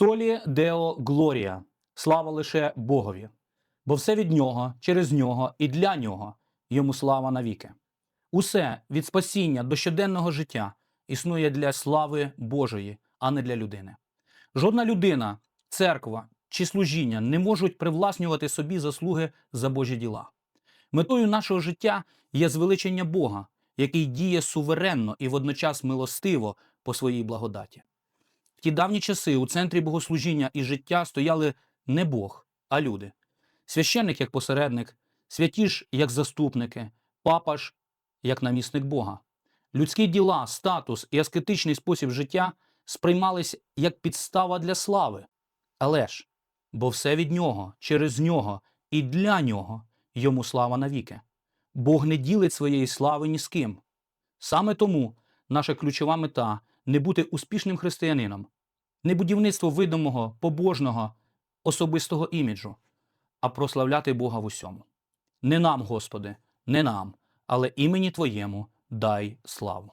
Солі Део Глорія. Слава лише Богові. Бо все від нього, через нього і для нього йому слава навіки. Усе від спасіння до щоденного життя існує для слави Божої, а не для людини. Жодна людина, церква чи служіння не можуть привласнювати собі заслуги за Божі діла. Метою нашого життя є звеличення Бога, який діє суверенно і водночас милостиво по своїй благодаті. В ті давні часи у центрі богослужіння і життя стояли не Бог, а люди. Священник як посередник, святі ж як заступники, папа ж як намісник Бога. Людські діла, статус і аскетичний спосіб життя сприймались як підстава для слави. Але ж, бо все від нього, через нього і для нього йому слава навіки. Бог не ділить своєї слави ні з ким. Саме тому наша ключова мета не бути успішним християнином, не будівництво видимого, побожного, особистого іміджу, а прославляти Бога в усьому. Не нам, Господи, не нам, але імені Твоєму дай славу.